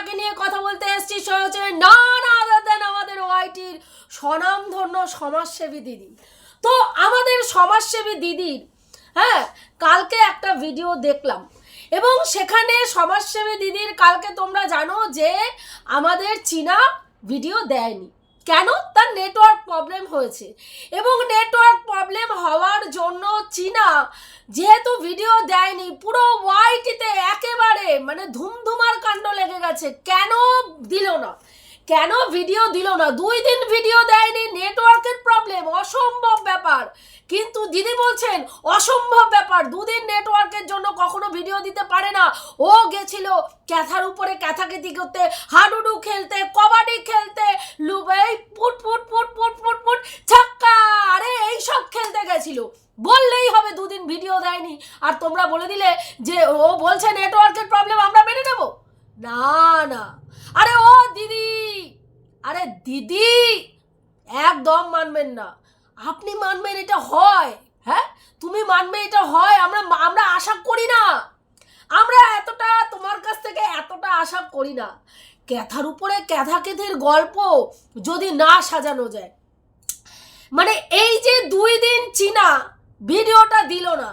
যাকে নিয়ে কথা বলতে এসেছি? সে হচ্ছে না না দেন আমাদের ওয়াইটির স্বনামধন্য সমাজসেবী দিদি। তো আমাদের সমাজসেবী দিদির হ্যাঁ কালকে একটা ভিডিও দেখলাম এবং সেখানে সমাজসেবী দিদির কালকে তোমরা জানো যে আমাদের চীনা ভিডিও দেয়নি। কেন? তার নেটওয়ার্ক প্রবলেম হয়েছে। এবং নেটওয়ার্ক প্রবলেম হওয়ার জন্য চীনা যেহেতু ভিডিও দেয়নি, পুরো ওয়াইটিতে একেবারে মানে ধুমধুমার কাণ্ড লেগে গেছে। কেন দিল না? কেন ভিডিও দিল না? দুই দিন ভিডিও দেয়নি নেটওয়ার্কের প্রবলেম অসম্ভব ব্যাপার। কিন্তু দিদি বলছেন, অসম্ভব ব্যাপার, দুদিন নেটওয়ার্কের জন্য কখনো ভিডিও দিতে পারে না। ও গেছিল ক্যাথার উপরে ক্যাথাকেতি করতে, হাডুডু খেলতে, কবাডি খেলতে লুবাই পুট পুট পুট পুট পুট পুট, ছাক্কা, আরে এইসব খেলতে গেছিল। বললেই হবে দুদিন ভিডিও দেয়নি। আর তোমরা বলে দিলে যে ও বলছে নেটওয়ার্কের প্রবলেম আমরা মেনে নেব। না না। আরে ও দিদি! আরে দিদি! একদম মানবেন না। আপনি মানবেন এটা হয় হ্যাঁ? তুমি মানবে এটা হয়, আমরা আমরা আশা করি না। আমরা এতটা তোমার কাছ থেকে এতটা আশা করি না। ক্যাথার উপরে ক্যাথা কেথির গল্প যদি না সাজানো যায়। মানে এই যে দুই দিন চীনা ভিডিওটা দিল না,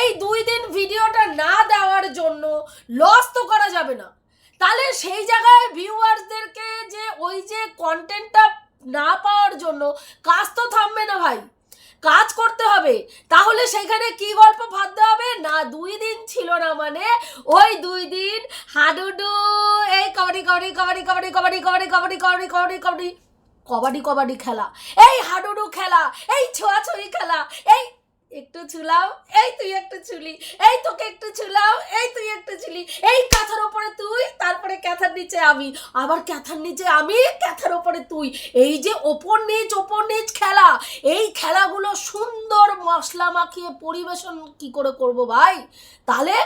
এই দুই দিন ভিডিওটা না দেওয়ার জন্য লস তো করা যাবে না। তাহলে সেই জায়গায় ভিউয়ার্সদেরকে যে ওই যে কন্টেন্টটা না পাওয়ার জন্য কাজ তো থামবে না ভাই কাজ করতে হবে তাহলে সেখানে কি গল্প ভাবতে হবে না দুই দিন ছিল না মানে ওই দুই দিন হাডুডু এই কবাডি কবাডি কবাডি কবাডি কবাডি কবাডি কবাডি কবাডি কবাডি কবাডি কবাডি কবাডি খেলা এই হাডুডু খেলা এই ছোঁয়াছুঁয়ি খেলা এই একটু ছুলাও এই তুই একটু ছুলি এই তোকে একটু ছুলাও এই তুই একটু ছুলি এই কাঁথার ওপরে তুই, তারপরে ক্যাথার নিচে আমি, আবার ক্যাথার নিচে আমি, ক্যাথার ওপরে তুই। এই যে ওপর নিচ ওপর নিচ খেলা, এই খেলাগুলো সুন্দর মশলা মাখিয়ে পরিবেশন কি করে করব ভাই? তাহলে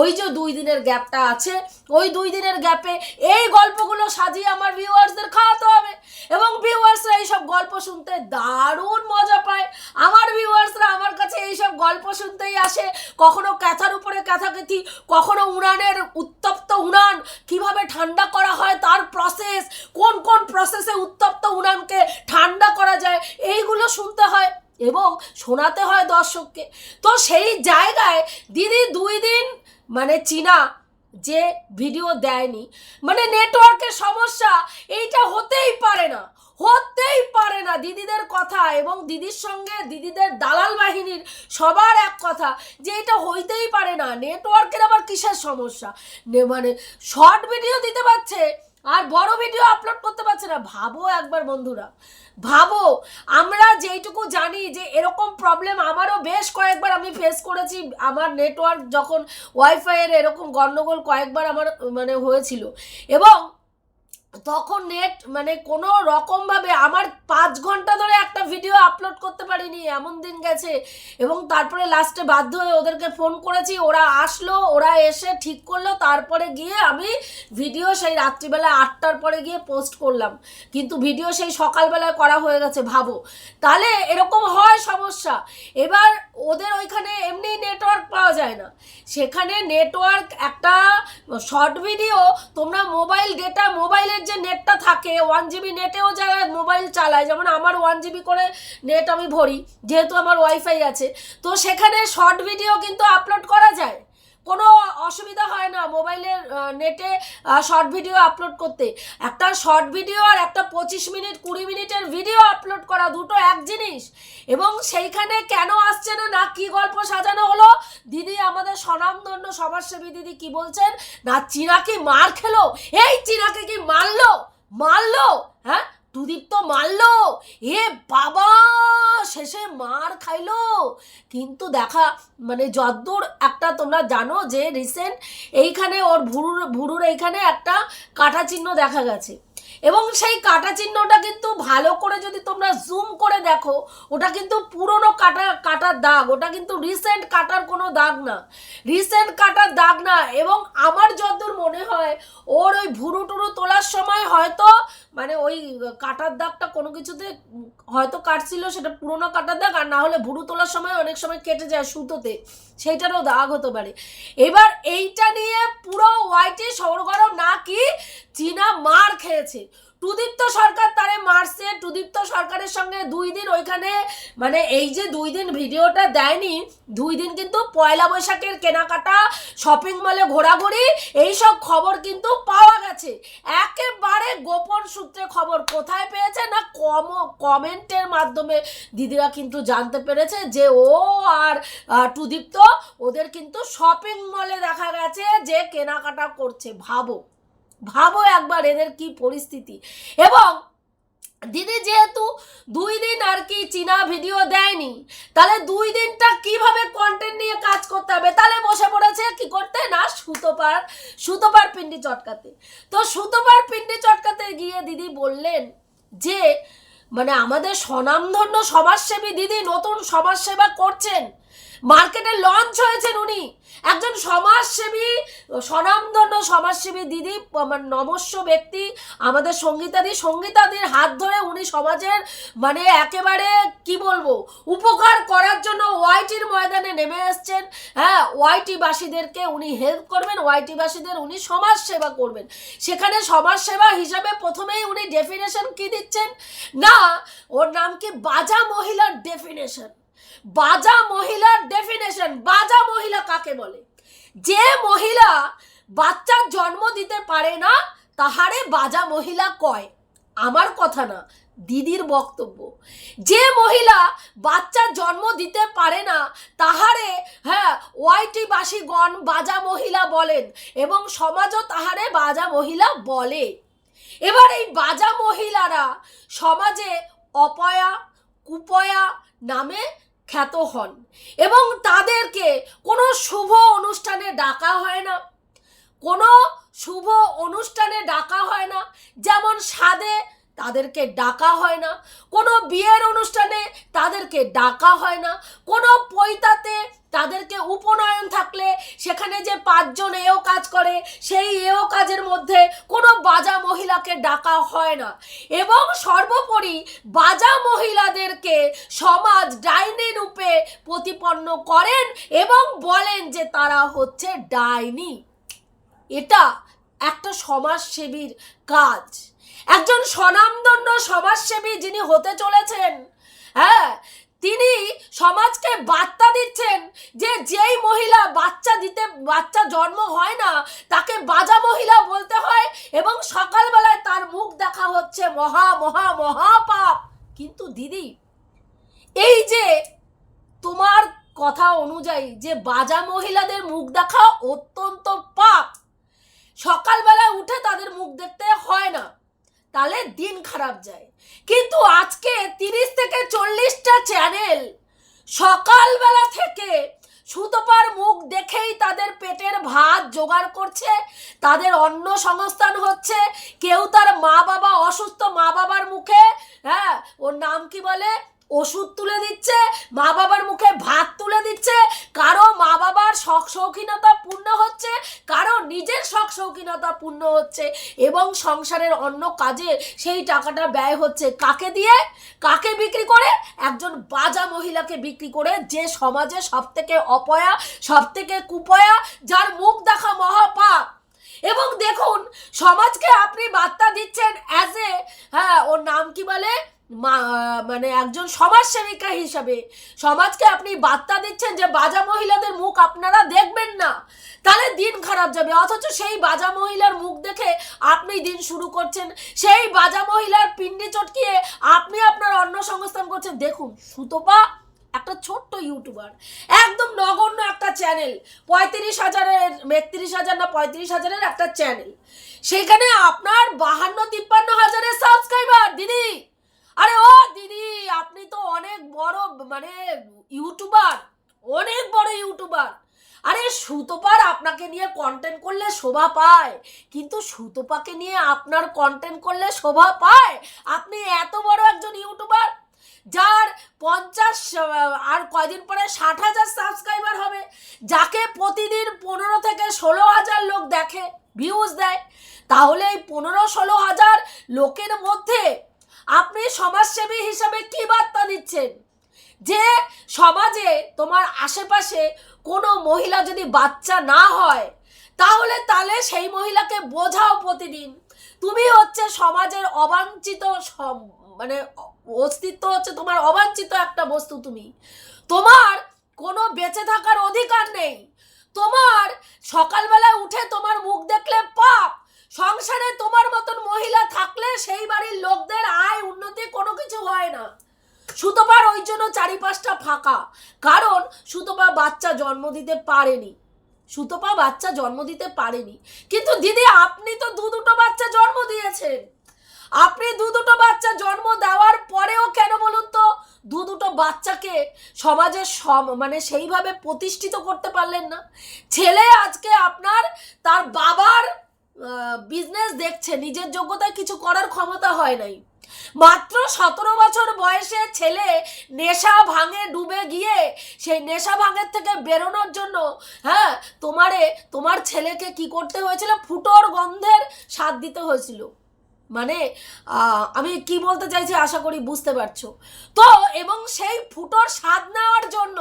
ওই যে দুই দিনের গ্যাপটা আছে, ওই দুই দিনের গ্যাপে এই গল্পগুলো সাজিয়ে আমার ভিউয়ার্সদের খাওয়াতে হবে। এবং ভিউয়ার্সরা এইসব গল্প শুনতে দারুণ মজা পায় আমার ভিউয়ার্সরা আমার কাছে এইসব শুনতেই আসে, কখনো ক্যাথার উপরে ক্যাথাকেথি কখনো উড়ানের উত্তপ্ত উড়ান কীভাবে ঠান্ডা করা হয় তার প্রসেস কোন কোন প্রসেসে উত্তপ্ত উড়ানকে ঠান্ডা করা যায়? এইগুলো শুনতে হয় এবং শোনাতে হয় দর্শককে। তো সেই জায়গায় দিদি দুই দিন মানে চীনা, যে ভিডিও দেয়নি মানে নেটওয়ার্কের সমস্যা, এইটা হতেই পারে না। হতেই পারে না দিদিদের কথা এবং দিদির সঙ্গে দিদিদের দালাল বাহিনীর সবার এক কথা যে এটা হইতেই পারে না। নেটওয়ার্কের আবার কিসের সমস্যা? মানে শর্ট ভিডিও দিতে পারছে আর বড় ভিডিও আপলোড করতে পারছে না। ভাবো একবার বন্ধুরা। ভাবো, আমরা যেইটুকু জানি যে এরকম প্রবলেম আমারও বেশ কয়েকবার আমি ফেস করেছি। আমার নেটওয়ার্ক যখন ওয়াইফাইয়ের এরকম গণ্ডগোল কয়েকবার আমার মানে হয়েছিল। এবং তখন নেট মানে কোনো রকমভাবে আমার পাঁচ ঘণ্টা ধরে একটা ভিডিও আপলোড করতে পারিনি, এমন দিন গেছে। এবং তারপরে লাস্টে বাধ্য হয়ে ওদেরকে ফোন করেছি, ওরা আসলো, ওরা এসে ঠিক করল, তারপরে গিয়ে আমি ভিডিও সেই রাত্রিবেলা আটটার পরে গিয়ে পোস্ট করলাম। কিন্তু ভিডিও সেই সকালবেলায় করা হয়ে গেছে, ভাবো। তাহলে এরকম হয় সমস্যা। এবার ওদের ওইখানে এমনি নেটওয়ার্ক পাওয়া যায় না। সেখানে নেটওয়ার্ক একটা শর্ট ভিডিও তোমরা মোবাইল ডেটা মোবাইলের যে নেটটা থাকে ওয়ান জিবি নেটেও যারা মোবাইল চালায়, যেমন আমার ওয়ান জিবি করে নেট আমি ভরি, যেহেতু আমার ওয়াইফাই আছে, তো সেখানে শর্ট ভিডিও কিন্তু আপলোড করা যায়। কোনো অসুবিধা হয় না মোবাইলের নেটে শর্ট ভিডিও আপলোড করতে। একটা শর্ট ভিডিও আর একটা পঁচিশ মিনিট, কুড়ি মিনিটের ভিডিও আপলোড করা দুটো এক জিনিস। এবং সেইখানে কেন আসছে না না কি গল্প সাজানো হলো? দিদি আমাদের স্বনামধন্য সমাজসেবী দিদি কি বলছেন? না, চীনাকে মার খেলো। এই চীনাকে কি মারলো? মারলো? হ্যাঁ? দুদীপ তো মারলো। এ বাবা, শেষে মার খাইলো। কিন্তু দেখা মানে যদ্দূর একটা তোমরা জানো যে রিসেন্ট এইখানে ওর ভুরুর ভুরুর এইখানে একটা কাটা চিহ্ন দেখা গেছে। এবং সেই কাটা চিহ্নটা কিন্তু ভালো করে যদি তোমরা জুম করে দেখো, ওটা কিন্তু পুরনো কাটা কাটার দাগ, ওটা কিন্তু রিসেন্ট কাটার কোনো দাগ না। রিসেন্ট কাটার দাগ না, এবং আমার যতদূর মনে হয়, ওর ওই ভুরু টুরু তোলার সময় হয়তো মানে ওই কাটার দাগটা কোনো কিছুতে হয়তো কাটছিল, সেটা পুরোনো কাটার দাগ, আর না হলে ভুরু তোলার সময় অনেক সময় কেটে যায় সুতোতে। সেইটারও দাগ হতে পারে। এবার এইটা নিয়ে পুরো হোয়াইটে সরগরম নাকি চীনা মার খেয়েছে। টুদীপ্ত সরকার তারে মারছে। টুদীপ্ত সরকারের সঙ্গে দুই দিন ওইখানে মানে এই যে দুই দিন ভিডিওটা দেয়নি, দুই দিন কিন্তু পয়লা বৈশাখের কেনাকাটা শপিং মলে ঘোরাঘুরি, এইসব খবর কিন্তু পাওয়া গেছে। একেবারে গোপন সূত্রে খবর কোথায় পেয়েছে না কম, কমেন্টের মাধ্যমে দিদিরা কিন্তু জানতে পেরেছে যে ও আর টুদীপ্ত ওদের কিন্তু শপিং মলে দেখা গেছে যে কেনাকাটা করছে। ভাবো। ভাবো একবার এদের কি পরিস্থিতি। এবং দিদি যেহেতু দুই দিন আর কি চীনা ভিডিও দেয়নি, তাহলে দুই দিনটা কীভাবে কন্টেন্ট নিয়ে কাজ করতে হবে? তাহলে বসে পড়েছে কি করতে? না, সুতোপার সুতোপার পিন্ডি চটকাতে। তো সুতোপার পিন্ডি চটকাতে গিয়ে দিদি বললেন যে মানে আমাদের স্বনামধন্য সমাজসেবী দিদি নতুন সমাজসেবা করছেন। মার্কেটে লঞ্চ হয়েছেন উনি। একজন সমাজসেবী, স্বনামধন্য সমাজসেবী দিদি নমস্য ব্যক্তি, আমাদের সঙ্গীতাদি। সঙ্গীতাদির হাত ধরে উনি সমাজের মানে একেবারে, কি বলব, উপকার করার জন্য ওয়াইটির ময়দানে নেমে এসছেন। হ্যাঁ ওয়াইটি বাসীদেরকে উনি হেল্প করবেন ওয়াইটি বাসীদের উনি সমাজ সেবা করবেন। সেখানে সমাজ সেবা হিসাবে প্রথমেই উনি ডেফিনেশন কি দিচ্ছেন? না, ওর নাম কি? বাজা মহিলার ডেফিনেশন বাজা মহিলার ডেফিনেশন বাজা মহিলা কাকে বলে? যে মহিলা বাচ্চার জন্ম দিতে পারে না, তাহারে বাজা মহিলা কয়? আমার কথা না, দিদির বক্তব্য। যে মহিলা বাচ্চার জন্ম দিতে পারে না, তাহারে হ্যাঁ ওয়াইটি বাসীগণ বাজা মহিলা বলেন এবং সমাজও তাহারে বাজা মহিলা বলে। এবার এই বাজা মহিলারা সমাজে অপয়া, কুপয়া নামে খ্যাত হন এবং তাদেরকে কোনো শুভ অনুষ্ঠানে ডাকা হয় না। কোনো শুভ অনুষ্ঠানে ডাকা হয় না। যেমন সাদে তাদেরকে ডাকা হয় না। কোনো বিয়ের অনুষ্ঠানে তাদেরকে ডাকা হয় না। কোনো পৈতাতে তাদেরকে উপনয়ন থাকলে সেখানে যে পাঁচজন এও কাজ করে, সেই এও কাজের মধ্যে কোনো বাজা মহিলাকে ডাকা হয় না। এবং সর্বোপরি বাজা মহিলাদেরকে সমাজ ডাইনি রূপে প্রতিপন্ন করেন এবং বলেন যে তারা হচ্ছে ডাইনি। এটা একটা সমাজসেবীর কাজ। একজন স্বনামধন্য সমাজসেবী যিনি হতে চলেছেন হ্যাঁ তিনি সমাজকে বার্তা দিচ্ছেন যে যেই মহিলা বাচ্চা দিতে, বাচ্চা জন্ম হয় না, তাকে বাজা মহিলা বলতে হয় এবং সকালবেলায় তার মুখ দেখা হচ্ছে মহা মহা মহা পাপ কিন্তু দিদি, এই যে তোমার কথা অনুযায়ী যে বাজা মহিলাদের মুখ দেখা অত্যন্ত পাপ, সকালবেলায় উঠে তাদের মুখ দেখতে হয় না। তাহলে দিন খারাপ যায়। কিন্তু আজকে তিরিশ থেকে চল্লিশটা চ্যানেল সকালবেলা থেকে সুতপার মুখ দেখেই তাদের পেটের ভাত জোগাড় করছে, তাদের অন্ন সংস্থান হচ্ছে, কেউ তার মা বাবা অসুস্থ মা বাবার মুখে হ্যাঁ ওর নাম কি বলে? ওষুধ তুলে দিচ্ছে, মা বাবার মুখে ভাত তুলে দিচ্ছে, কারও মা বাবার শখ শৌখিনতা পূর্ণ হচ্ছে, কারও নিজের শখ শৌখিনতা পূর্ণ হচ্ছে এবং সংসারের অন্য কাজে সেই টাকাটা ব্যয় হচ্ছে। কাকে দিয়ে? কাকে বিক্রি করে? একজন বাজা মহিলাকে বিক্রি করে যে সমাজে সব থেকে অপয়া সব থেকে কুপয়া, যার মুখ দেখা মহাপাপ। এবং দেখুন, সমাজকে আপনি বার্তা দিচ্ছেন অ্যাজ এ হ্যাঁ ওর নাম কি বলে? মানে একজন সমাজ সমাজসেবিকা হিসাবে। সমাজকে আপনি বার্তা দিচ্ছেন যে বাজা মহিলাদের মুখ আপনারা দেখবেন না। তাহলে দিন খারাপ যাবে। অথচ সেই বাজা মহিলার মুখ দেখে আপনি দিন শুরু করছেন। সেই বাজা মহিলার পিণ্ডি চটকিয়ে আপনি আপনার অন্ন সংস্থান করছেন। দেখুন, সুতপা একটা ছোট্ট ইউটিউবার, একদম নগণ্য একটা চ্যানেল, পঁয়ত্রিশ হাজারের, একত্রিশ হাজার না পঁয়ত্রিশ হাজারের একটা চ্যানেল। সেখানে আপনার বাহান্ন তিপ্পান্ন হাজারের সাবস্ক্রাইবার দিদি। আরে ও দিদি, আপনি তো অনেক বড় মানে ইউটিউবার, অনেক বড় ইউটিউবার। আরে সুতোপার আপনাকে নিয়ে কন্টেন্ট করলে শোভা পায়, কিন্তু সুতোপাকে নিয়ে আপনার কন্টেন্ট করলে শোভা পায়? আপনি এত বড় একজন ইউটিউবার, যার পঞ্চাশ আর কয়দিন পরে ষাট হাজার সাবস্ক্রাইবার হবে, যাকে প্রতিদিন পনেরো থেকে ষোলো হাজার লোক দেখে ভিউজ দেয়, তাহলে এই পনেরো ষোলো হাজার লোকের মধ্যে আপনি সমাজসেবী হিসাবে কি বার্তা দিচ্ছেন? যে সমাজে তোমার আশেপাশে কোনো মহিলা যদি বাচ্চা না হয়, তাহলে তাহলে সেই মহিলাকে বোঝাও প্রতিদিন। তুমি হচ্ছে সমাজের অবাঞ্ছিত মানে অস্তিত্ব হচ্ছে তোমার অবাঞ্ছিত একটা বস্তু তুমি। তোমার কোনো বেঁচে থাকার অধিকার নেই। তোমার সকালবেলা উঠে তোমার মুখ দেখলে পাপ সংসারে তোমার মতন মহিলা থাকলে সেই বাড়ির লোকদের আয় উন্নতি কোনো কিছু হয় না। সুতোপার ওই জন্য চারিপাশটা ফাঁকা। কারণ সুতোপা বাচ্চা জন্ম দিতে পারেনি। সুতোপা বাচ্চা জন্ম দিতে পারেনি। কিন্তু দিদি, আপনি তো দু দুটো বাচ্চা জন্ম দিয়েছেন। আপনি দু দুটো বাচ্চা জন্ম দেওয়ার পরেও কেন বলুন তো, দু দুটো বাচ্চাকে সমাজে সম মানে সেইভাবে প্রতিষ্ঠিত করতে পারলেন না। ছেলে আজকে আপনার, তার বাবার বিজনেস দেখছে, নিজের যোগ্যতায় কিছু করার ক্ষমতা হয় নাই। মাত্র সতেরো বছর বয়সে ছেলে নেশা ভাঙে ডুবে গিয়ে, সেই নেশা ভাঙের থেকে বেরোনোর জন্য হ্যাঁ তোমারে, তোমার ছেলেকে কি করতে হয়েছিল? ফুটোর গন্ধের স্বাদ দিতে হয়েছিল। মানে আমি কি বলতে চাইছি আশা করি বুঝতে পারছ। তো, এবং সেই ফুটোর স্বাদ নেওয়ার জন্য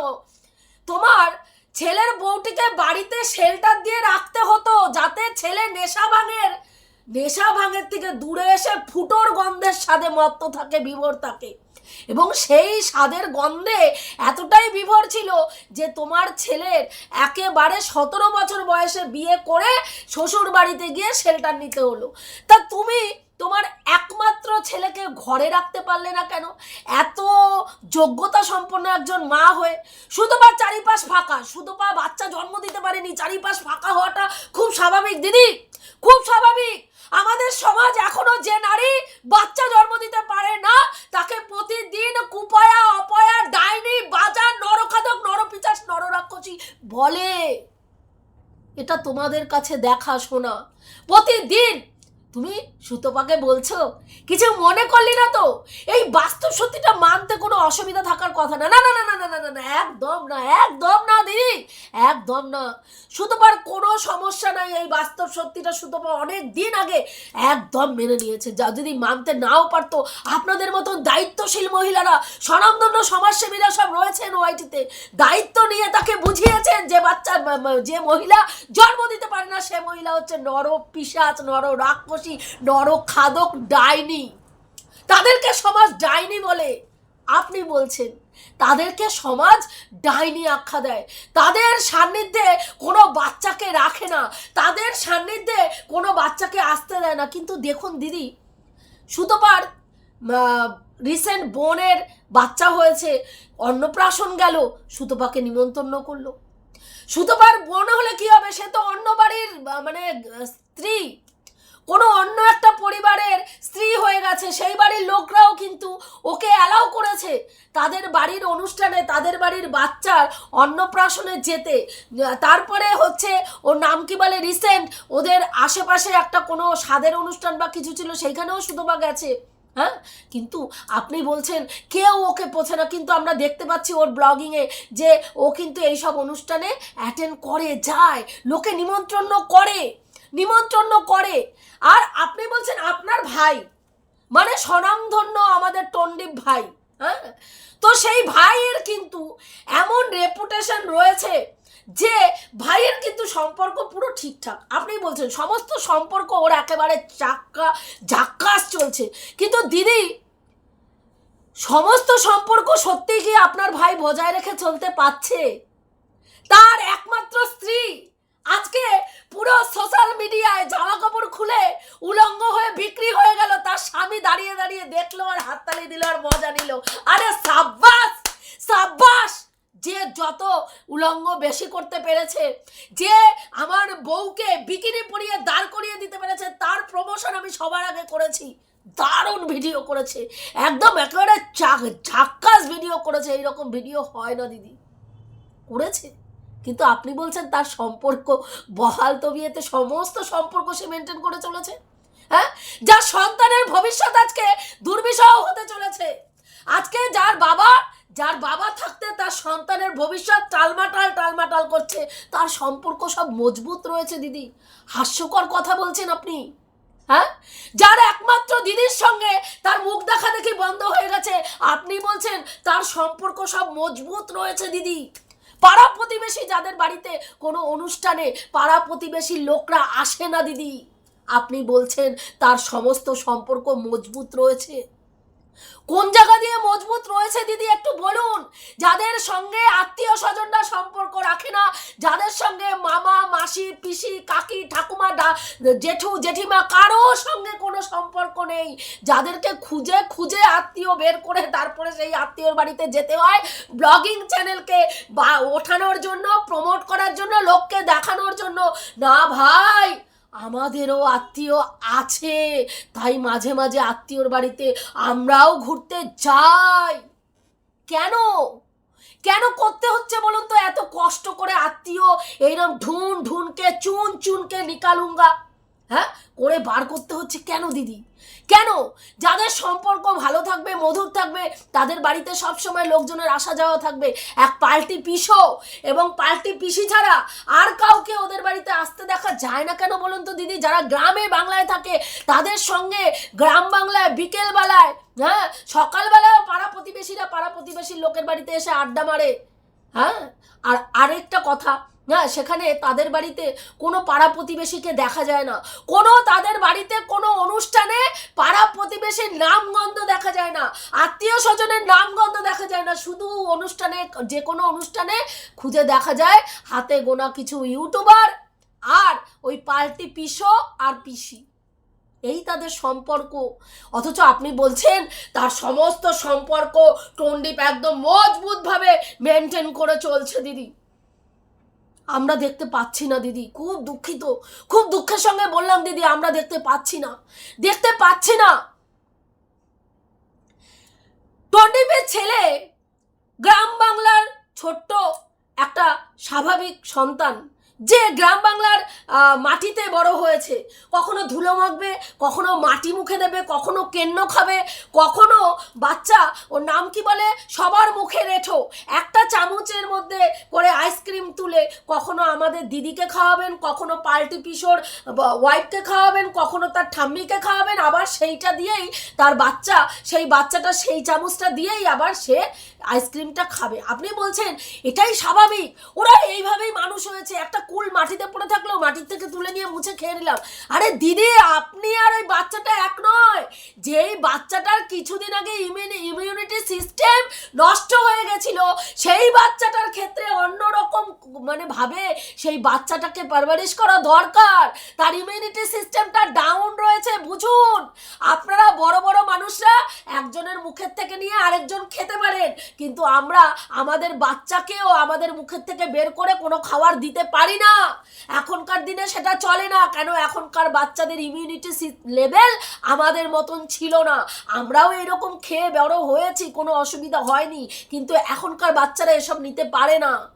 তোমার ছেলের বউটিকে বাড়িতে শেল্টার দিয়ে রাখতে হতো যাতে ছেলে নেশা ভাঙের নেশা ভাঙের থেকে দূরে এসে ফুটোর গন্ধের স্বাদে মত্ত থাকে, বিভোর থাকে। এবং সেই স্বাদের গন্ধে এতটাই বিভোর ছিল যে তোমার ছেলের একেবারে সতেরো বছর বয়সে বিয়ে করে শ্বশুর বাড়িতে গিয়ে শেল্টার নিতে হলো। তা তুমি তোমার একমাত্র ছেলেকে ঘরে রাখতে পারলে না কেন? এত যোগ্যতা সম্পন্ন একজন মা হয়ে সুতোপার চারিপাশ ফাঁকা, শুধু পা বাচ্চা জন্ম দিতে পারেনি, চারিপাশ ফাঁকা হওয়াটা খুব স্বাভাবিক। দিদি, খুব স্বাভাবিক। আমাদের সমাজ এখনও যে নারী বাচ্চা জন্ম দিতে পারে না, তাকে প্রতিদিন কুপায়া, অপয়া, ডাইনি, বাজার, নরখাদক, নরপিচাস, নররাক্ষসী বলে। এটা তোমাদের কাছে দেখা শোনা। প্রতিদিন তুমি সুতোপাকে বলছো? কিছু মনে করলি না তো? এই বাস্তব সত্যিটা মানতে কোনো অসুবিধা থাকার কথা না। না না না না না না না একদম না একদম না, দিদি। একদম না। সুতোপার কোনো সমস্যা নাই, এই বাস্তব সত্যিটা সুতোপা অনেক দিন আগে একদম মেনে নিয়েছে। যা যদি মানতে নাও পারতো, আপনাদের মতন দায়িত্বশীল মহিলারা, স্বনামধন্য সমাজসেবীরা সব রয়েছেন ওয়াইটিতে দায়িত্ব নিয়ে তাকে বুঝিয়েছেন যে বাচ্চা যে মহিলা জন্ম দিতে পারে না, সে মহিলা হচ্ছে নর পিসাচ নর রাক্ষসী, নর খাদক ডাইনি। তাদেরকে সমাজ ডাইনি বলে আপনি বলছেন। তাদেরকে সমাজ ডাইনি আখ্যা দেয়। তাদের সান্নিধ্যে কোনো বাচ্চাকে রাখে না। তাদের সান্নিধ্যে কোনো বাচ্চাকে আসতে দেয় না। কিন্তু দেখুন দিদি, সুতোপার রিসেন্ট বোনের বাচ্চা হয়েছে, অন্নপ্রাশন গেল, সুতোপাকে নিমন্ত্রণ করল। সুতোপার বোন হলে কি হবে? সে তো অন্য বাড়ির মানে স্ত্রী। কোনো অন্য একটা পরিবারের স্ত্রী হয়ে গেছে, সেই বাড়ির লোকরাও কিন্তু ওকে অ্যালাউ করেছে। তাদের বাড়ির অনুষ্ঠানে, তাদের বাড়ির বাচ্চার অন্নপ্রাশনে যেতে। তারপরে হচ্ছে, ওর নাম কি বলে রিসেন্ট ওদের আশেপাশে একটা কোনো স্বাদের অনুষ্ঠান বা কিছু ছিল, সেইখানেও সুতোপা গেছে। হ্যাঁ? কিন্তু আপনি বলছেন, কেউ ওকে পোছে না, কিন্তু আমরা দেখতে পাচ্ছি ওর ব্লগিংয়ে যে ও কিন্তু এইসব অনুষ্ঠানে অ্যাটেন্ড করে, যায়, লোকে নিমন্ত্রণ করে। নিমন্ত্রণ করে। আর আপনি বলছেন আপনার ভাই। মানে স্বনামধন্য আমাদের টন্ডিপ ভাই হ্যাঁ? তো সেই ভাইয়ের কিন্তু এমন রেপুটেশন রয়েছে যে ভাইয়ের কিন্তু সম্পর্ক পুরো ঠিকঠাক। আপনি বলছেন সমস্ত সম্পর্ক ওর একেবারে চাক্কা জাক্কাস চলছে। কিন্তু দিদি, সমস্ত সম্পর্ক সত্যি কি আপনার ভাই বজায় রেখে চলতে পারছে? তার একমাত্র স্ত্রী। আজকে পুরো সোশ্যাল মিডিয়ায় জামা কাপড় খুলে উলঙ্গ হয়ে বিক্রি হয়ে গেল। তার স্বামী দাঁড়িয়ে দাঁড়িয়ে দেখল আর হাততালি দিল আর মজা নিল। আরে সাব্বাস! সাব্বাস! যে যত উলঙ্গ বেশি করতে পেরেছে, যে আমার বউকে বিকিনি পরিয়ে দাঁড় করিয়ে দিতে পেরেছে, তার প্রমোশন আমি সবার আগে করেছি। দারুণ ভিডিও করেছে। একদম একেবারে চাক- ঝাক্কাস ভিডিও করেছে। এইরকম ভিডিও হয় না, দিদি। করেছে? কিন্তু আপনি বলছেন তার সম্পর্ক, বহাল তবিয়েতে সমস্ত সম্পর্ক সে মেনটেন করে চলেছে? হ্যাঁ? যার সন্তানের ভবিষ্যৎ আজকে দুর্বিষহ হতে চলেছে। আজকে যার বাবা যার বাবা থাকতে তার সন্তানের ভবিষ্যৎ টালমাটাল টালমাটাল করছে। তার সম্পর্ক সব মজবুত রয়েছে, দিদি। হাস্যকর কথা বলছেন আপনি। হ্যাঁ? যার একমাত্র দিদির সঙ্গে তার মুখ দেখা দেখি বন্ধ হয়ে গেছে, আপনি বলছেন তার সম্পর্ক সব মজবুত রয়েছে, দিদি। পাড়া প্রতিবেশী যাদের বাড়িতে কোনো অনুষ্ঠানে পাড়া প্রতিবেশীর লোকরা আসে না, দিদি। আপনি বলছেন তার সমস্ত সম্পর্ক মজবুত রয়েছে। কোন জায়গা দিয়ে মজবুত রয়েছে দিদি একটু বলুন? যাদের সঙ্গে আত্মীয় স্বজনরা সম্পর্ক রাখে না, যাদের সঙ্গে মামা, মাসি, পিসি, কাকি, ঠাকুমা জেঠু, জেঠিমা কারও সঙ্গে কোনো সম্পর্ক নেই। যাদেরকে খুঁজে খুঁজে আত্মীয় বের করে তারপরে সেই আত্মীয়র বাড়িতে যেতে হয়। ব্লগিং চ্যানেলকে বা ওঠানোর জন্য, প্রমোট করার জন্য, লোককে দেখানোর জন্য। না ভাই! আমাদেরও আত্মীয় আছে। তাই মাঝে মাঝে আত্মীয়র বাড়িতে আমরাও ঘুরতে যাই। কেন? কেন করতে হচ্ছে বলুন তো? এত কষ্ট করে আত্মীয় এইরকম ঢুন ঢুনকে চুন চুনকে নিকালুঙ্গা হ্যাঁ? করে বার করতে হচ্ছে কেন দিদি? কেন? যাদের সম্পর্ক ভালো থাকবে, মধুর থাকবে, তাদের বাড়িতে সবসময় লোকজনের আসা যাওয়া থাকবে। এক পাল্টি পিসো এবং পাল্টি পিসি ছাড়া আর কাউকে ওদের বাড়িতে আসতে দেখা যায় না কেন বলুন তো দিদি? যারা গ্রামে বাংলায় থাকে, তাদের সঙ্গে গ্রাম বাংলায় বিকেলবেলায় হ্যাঁ? সকালবেলায় পাড়া প্রতিবেশীরা পাড়া প্রতিবেশীর লোকের বাড়িতে এসে আড্ডা মারে। হ্যাঁ? আর আরেকটা কথা হ্যাঁ সেখানে তাদের বাড়িতে কোনো পাড়া প্রতিবেশীকে দেখা যায় না। কোনো তাদের বাড়িতে কোনো অনুষ্ঠানে পাড়া প্রতিবেশীর নামগন্ধ দেখা যায় না। আত্মীয় স্বজনের নামগন্ধ দেখা যায় না। শুধু অনুষ্ঠানে, যে কোনো অনুষ্ঠানে খুঁজে দেখা যায় হাতে গোনা কিছু ইউটিউবার আর ওই পাল্টি পিসো আর পিসি। এই তাদের সম্পর্ক। অথচ আপনি বলছেন, তার সমস্ত সম্পর্ক টন্ডিপ একদম মজবুতভাবে মেনটেন করে চলছে দিদি। আমরা দেখতে পাচ্ছি না, দিদি। খুব দুঃখিত। খুব দুঃখের সঙ্গে বললাম, দিদি, আমরা দেখতে পাচ্ছি না। দেখতে পাচ্ছি না। টন্ডিপের ছেলে গ্রাম বাংলার ছোট্ট একটা স্বাভাবিক সন্তান। যে গ্রাম বাংলার মাটিতে বড় হয়েছে। কখনো ধুলো মাখবে, কখনো মাটি মুখে দেবে, কখনো কেন্ন খাবে, কখনো বাচ্চা, ওর নাম কি বলে? সবার মুখে রেঠো। একটা চামচের মধ্যে করে আইসক্রিম তুলে কখনো আমাদের দিদিকে খাওয়াবেন, কখনো পাল্টি পিসোর ওয়াইফকে খাওয়াবেন, কখনো তার ঠাম্মিকে খাওয়াবেন, আবার সেইটা দিয়েই তার বাচ্চা, সেই বাচ্চাটা সেই চামচটা দিয়েই আবার সে আইসক্রিমটা খাবে। আপনি বলছেন, এটাই স্বাভাবিক। ওরা এইভাবেই মানুষ হয়েছে। একটা কুল মাটিতে পড়ে থাকলেও মাটির থেকে তুলে নিয়ে মুছে খেয়ে নিলাম। আরে দিদি, আপনি আর ওই বাচ্চাটা এক নয়। যেই বাচ্চাটার কিছুদিন আগে ইমিউনিটি সিস্টেম নষ্ট হয়ে গেছিল, সেই বাচ্চাটার ক্ষেত্রে অন্যরকম মানে ভাবে সেই বাচ্চাটাকে পারভারিশ করা দরকার। তার ইমিউনিটি সিস্টেমটা ডাউন রয়েছে, বুঝুন। আপনারা বড় বড় মানুষরা একজনের মুখের থেকে নিয়ে আরেকজন খেতে পারেন, কিন্তু আমরা আমাদের বাচ্চাকেও আমাদের মুখের থেকে বের করে কোনো খাবার দিতে পারি না। এখনকার দিনে সেটা চলে না। কেন? এখনকার বাচ্চাদের ইমিউনিটি লেভেল আমাদের মতন ছিল না। আমরাও এরকম খেয়ে বড় হয়েছি, কোনো অসুবিধা হয়নি। কিন্তু এখনকার বাচ্চারা এসব নিতে পারে না।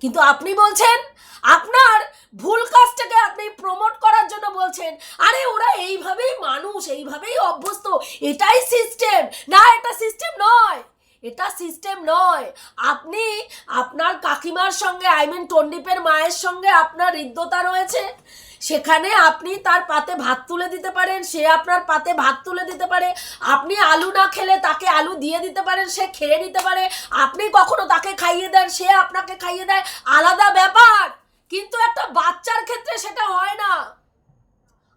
কিন্তু আপনি বলছেন, আপনার ভুল কাজটাকে আপনি প্রমোট করার জন্য বলছেন। আরে, ওরা এইভাবেই মানুষ, এইভাবেই অভ্যস্ত। এটাই সিস্টেম না, এটা সিস্টেম নয়। এটা সিস্টেম নয়। আপনি আপনার কাকিমার সঙ্গে আই মিন টন্ডিপের মায়ের সঙ্গে আপনার হৃদ্যতা রয়েছে। সেখানে আপনি তার পাতে ভাত তুলে দিতে পারেন, সে আপনার পাতে ভাত তুলে দিতে পারে। আপনি আলু না খেলে তাকে আলু দিয়ে দিতে পারেন, সে খেয়ে নিতে পারে। আপনি কখনো তাকে খাইয়ে দেন, সে আপনাকে খাইয়ে দেয়। আলাদা ব্যাপার। কিন্তু একটা বাচ্চার ক্ষেত্রে সেটা হয় না।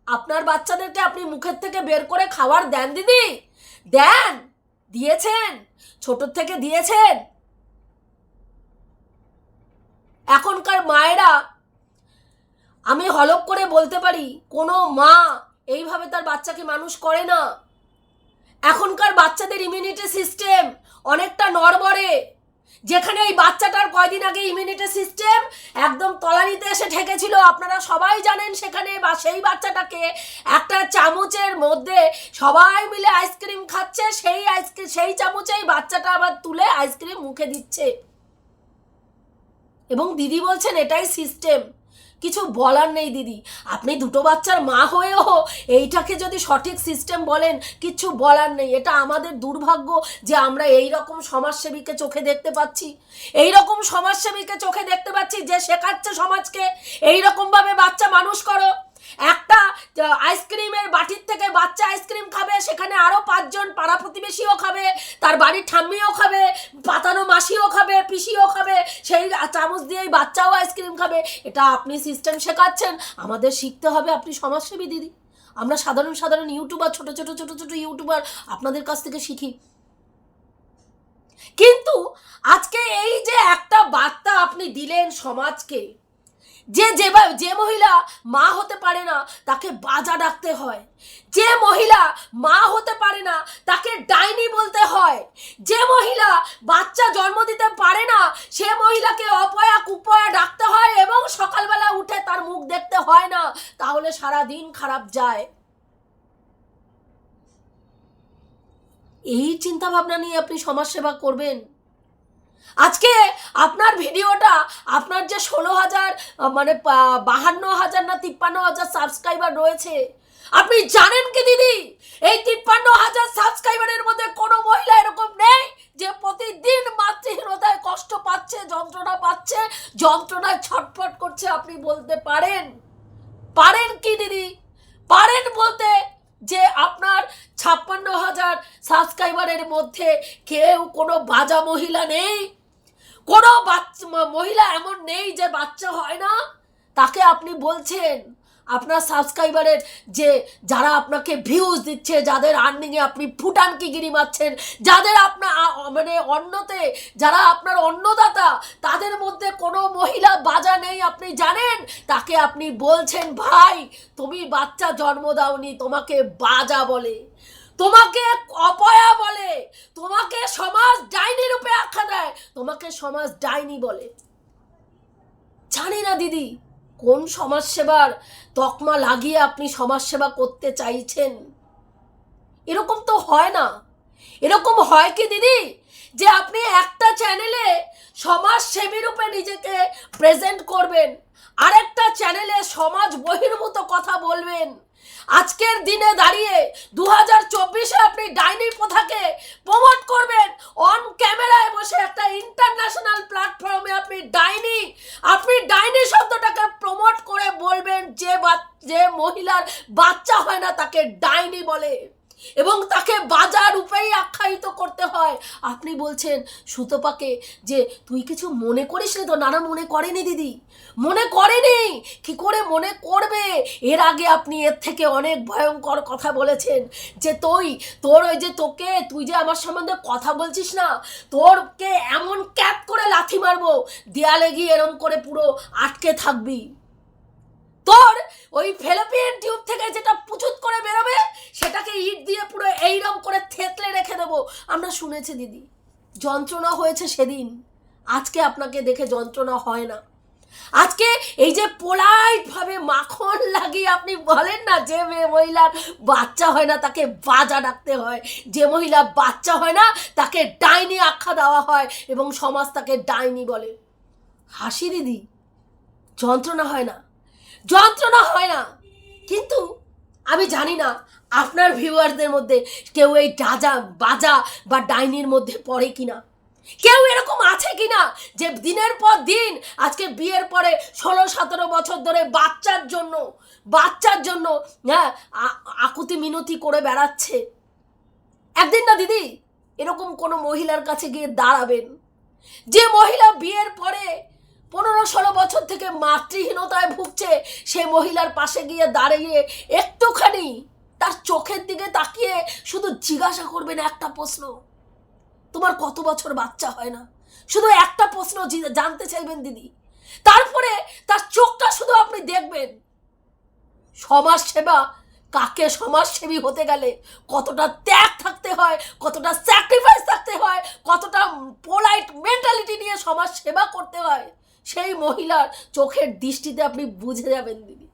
আপনার বাচ্চাদেরকে আপনি মুখের থেকে বের করে খাবার দেন দিদি। দেন। দিয়েছেন? ছোট থেকে দিয়েছেন? এখনকার মায়েরা, আমি হলক করে বলতে পারি, কোনো মা এইভাবে তার বাচ্চাকে মানুষ করে না। এখনকার বাচ্চাদের ইমিউনিটি সিস্টেম অনেকটা নড়বড়ে। যেখানে ওই বাচ্চাটার কয়দিন আগে ইমিউনিটি সিস্টেম একদম তলানিতে এসে ঠেকেছিল, আপনারা সবাই জানেন সেখানে বা সেই বাচ্চাটাকে একটা চামচের মধ্যে সবাই মিলে আইসক্রিম খাচ্ছে, সেই আইসক্রিম সেই চামচেই বাচ্চাটা আবার তুলে আইসক্রিম মুখে দিচ্ছে। এবং দিদি বলছেন এটাই সিস্টেম কিছু বলার নেই, দিদি। আপনি দুটো বাচ্চার মা হয়েও এইটাকে যদি সঠিক সিস্টেম বলেন, কিছু বলার নেই। এটা আমাদের দুর্ভাগ্য যে আমরা এই রকম সমাজসেবীকে চোখে দেখতে পাচ্ছি। এই রকম সমাজসেবীকে চোখে দেখতে পাচ্ছি যে শেখাচ্ছে সমাজকে। এই রকমভাবে বাচ্চা মানুষ করো। একটা আইসক্রিমের বাটির থেকে বাচ্চা আইসক্রিম খাবে, সেখানে আরও পাঁচজন পাড়া প্রতিবেশীও খাবে, তার বাড়ির ঠাম্মিও খাবে, পাতানো মাসিও খাবে, পিসিও খাবে, সেই চামচ দিয়েই বাচ্চাও আইসক্রিম খাবে। এটা আপনি সিস্টেম শেখাচ্ছেন, আমাদের শিখতে হবে আপনি সমাজসেবী দিদি। আমরা সাধারণ সাধারণ ইউটিউবার ছোট ছোট ছোট ছোট ইউটিউবার আপনাদের কাছ থেকে শিখি। কিন্তু আজকে এই যে একটা বার্তা আপনি দিলেন সমাজকে যে যে যে মহিলা মা হতে পারে না, তাকে বাজা ডাকতে হয়। যে মহিলা মা হতে পারে না, তাকে ডাইনি বলতে হয়। যে মহিলা বাচ্চা জন্ম দিতে পারে না, সে মহিলাকে অপয়া কুপয়া ডাকতে হয় এবং সকালবেলা উঠে তার মুখ দেখতে হয় না, তাহলে সারা দিন খারাপ যায়। এই চিন্তা ভাবনা নিয়ে আপনি সমাজসেবা করবেন? আজকে আপনার ভিডিওটা আপনার যে ষোলো হাজার মানে বাহান্ন হাজার না তিপ্পান্ন হাজার সাবস্ক্রাইবার রয়েছে, আপনি জানেন কি দিদি? এই তিপ্পান্ন হাজার সাবস্ক্রাইবারের মধ্যে কোনো মহিলা এরকম নেই যে প্রতিদিন মাতৃহীনতায় কষ্ট পাচ্ছে, যন্ত্রণা পাচ্ছে, যন্ত্রণায় ছটফট করছে, আপনি বলতে পারেন? পারেন কি দিদি? পারেন বলতে যে আপনার ছাপ্পান্ন হাজার সাবস্ক্রাইবারের মধ্যে কেউ কোনো বাজা মহিলা নেই? কোনো বাচ্চা মহিলা এমন নেই যে বাচ্চা হয় না? তাকে আপনি বলছেন আপনার সাবস্ক্রাইবারের যে যারা আপনাকে ভিউজ দিচ্ছে, যাদের আর্নিংয়ে আপনি ফুটানকিগিরি মারছেন, যাদের আপনার মানে অন্যতে যারা আপনার অন্নদাতা, তাদের মধ্যে কোনো মহিলা বাজা নেই, আপনি জানেন? তাকে আপনি বলছেন, ভাই, তুমি বাচ্চা জন্ম দাওনি, তোমাকে বাজা বলে, তোমাকে অপয়া বলে, তোমাকে সমাজ ডাইনি রূপে আখ্যা দেয়, তোমাকে সমাজ ডাইনি বলে। জানি না, দিদি। কোন সমাজসেবার তকমা লাগিয়ে আপনি সমাজসেবা করতে চাইছেন? এরকম তো হয় না। এরকম হয় কি, দিদি? যে আপনি একটা চ্যানেলে সমাজসেবী রূপে নিজেকে প্রেজেন্ট করবেন, আরেকটা চ্যানেলে সমাজ বহির্ভূত কথা বলবেন। আজকের দিনে দাঁড়িয়ে দু হাজার চব্বিশে আপনি ডাইনি প্রথাকে প্রমোট করবেন। অন ক্যামেরায় বসে একটা ইন্টারন্যাশনাল প্ল্যাটফর্মে আপনি ডাইনি। আপনি ডাইনি শব্দটাকে প্রমোট করে বলবেন যে বা যে মহিলার বাচ্চা হয় না তাকে ডাইনি বলে। এবং তাকে বাজার রূপেই আখ্যায়িত করতে হয়। আপনি বলছেন, সুতপাকে, যে তুই কিছু মনে করিস নি তো? নানা, মনে করেনি দিদি। মনে করেনি! কি করে মনে করবে? এর আগে আপনি এর থেকে অনেক ভয়ঙ্কর কথা বলেছেন যে তুই, তোর ওই যে তোকে, তুই যে আমার সম্বন্ধে কথা বলছিস না, তোরকে এমন ক্যাপ করে লাথি মারবো, দেয়ালে গিয়ে এরম করে পুরো আটকে থাকবি। তোর ওই ফেলোপিয়ান টিউব থেকে যেটা ইট দিয়ে পুরো এইরম করে থেতলে রেখে দেবো। আমরা শুনেছি, দিদি। যন্ত্রণা হয়েছে সেদিন। আজকে আপনাকে দেখে যন্ত্রণা হয় না। আজকে এই যে পোলাইট ভাবে মাখন লাগিয়ে আপনি বলেন না, যে মেয়ে মহিলার বাচ্চা হয় না, তাকে বাজা ডাকতে হয়। যে মহিলা বাচ্চা হয় না, তাকে ডাইনি আখ্যা দেওয়া হয় এবং সমাজ তাকে ডাইনি বলে। হাসি, দিদি। যন্ত্রণা হয় না। যন্ত্রণা হয় না। কিন্তু আমি জানি না আপনার ভিউয়ারদের মধ্যে কেউ এই ডাজা বাজা বা ডাইনির মধ্যে পড়ে কিনা? কেউ এরকম আছে কিনা যে দিনের পর দিন, আজকে বিয়ের পরে ষোলো, সতেরো বছর ধরে বাচ্চার জন্য বাচ্চার জন্য হ্যাঁ আকুতি মিনতি করে বেড়াচ্ছে? একদিন না দিদি, এরকম কোনো মহিলার কাছে গিয়ে দাঁড়াবেন যে মহিলা বিয়ের পরে পনেরো, ষোলো বছর থেকে মাতৃহীনতায় ভুগছে সে মহিলার পাশে গিয়ে দাঁড়িয়ে একটুখানি তার চোখের দিকে তাকিয়ে শুধু জিজ্ঞাসা করবেন একটা প্রশ্ন। তোমার কত বছর বাচ্চা হয় না? শুধু একটা প্রশ্ন জানতে চাইবেন দিদি। তারপরে তার চোখটা শুধু আপনি দেখবেন। সমাজ সেবা কাকে সমাজসেবী হতে গেলে কতটা ত্যাগ থাকতে হয়, কতটা স্যাক্রিফাইস থাকতে হয়, কতটা পোলাইট মেন্টালিটি নিয়ে সমাজ সেবা করতে হয়, সেই মহিলার চোখের দৃষ্টিতে আপনি বুঝে যাবেন দিদি।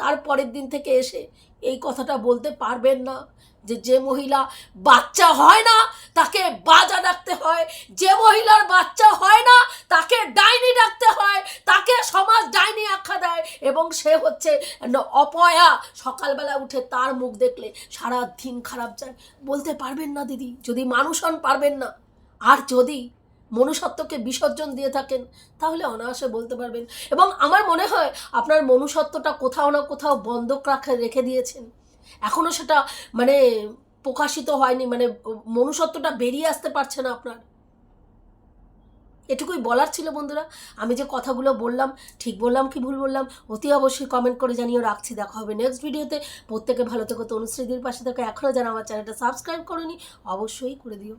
তারপরের দিন থেকে এসে এই কথাটা বলতে পারবেন না যে যে মহিলা বাচ্চা হয় না, তাকে বাজা ডাকতে হয়। যে মহিলার বাচ্চা হয় না, তাকে ডাইনি ডাকতে হয়, তাকে সমাজ ডাইনি আখ্যা দেয় এবং সে হচ্ছে অপয়া। সকালবেলা উঠে তার মুখ দেখলে সারা দিন খারাপ যায়। বলতে পারবেন না দিদি, যদি মানুষ হন পারবেন না। আর যদি মনুষ্যত্বকে বিসর্জন দিয়ে থাকেন, তাহলে অনায়াসে বলতে পারবেন। এবং আমার মনে হয় আপনার মনুষ্যত্বটা কোথাও না কোথাও বন্ধক রাখে, রেখে দিয়েছেন। এখনও সেটা মানে প্রকাশিত হয়নি মানে মনুষ্যত্বটা বেরিয়ে আসতে পারছে না আপনার। এটুকুই বলার ছিল বন্ধুরা। আমি যে কথাগুলো বললাম, ঠিক বললাম কি ভুল বললাম, অতি অবশ্যই কমেন্ট করে জানিয়ে রাখছি। দেখা হবে নেক্সট ভিডিওতে প্রত্যেকে ভালো থেকো তনুশ্রীদির পাশে থেকে। এখনও যারা আমার চ্যানেলটা সাবস্ক্রাইব করনি, অবশ্যই করে দিও।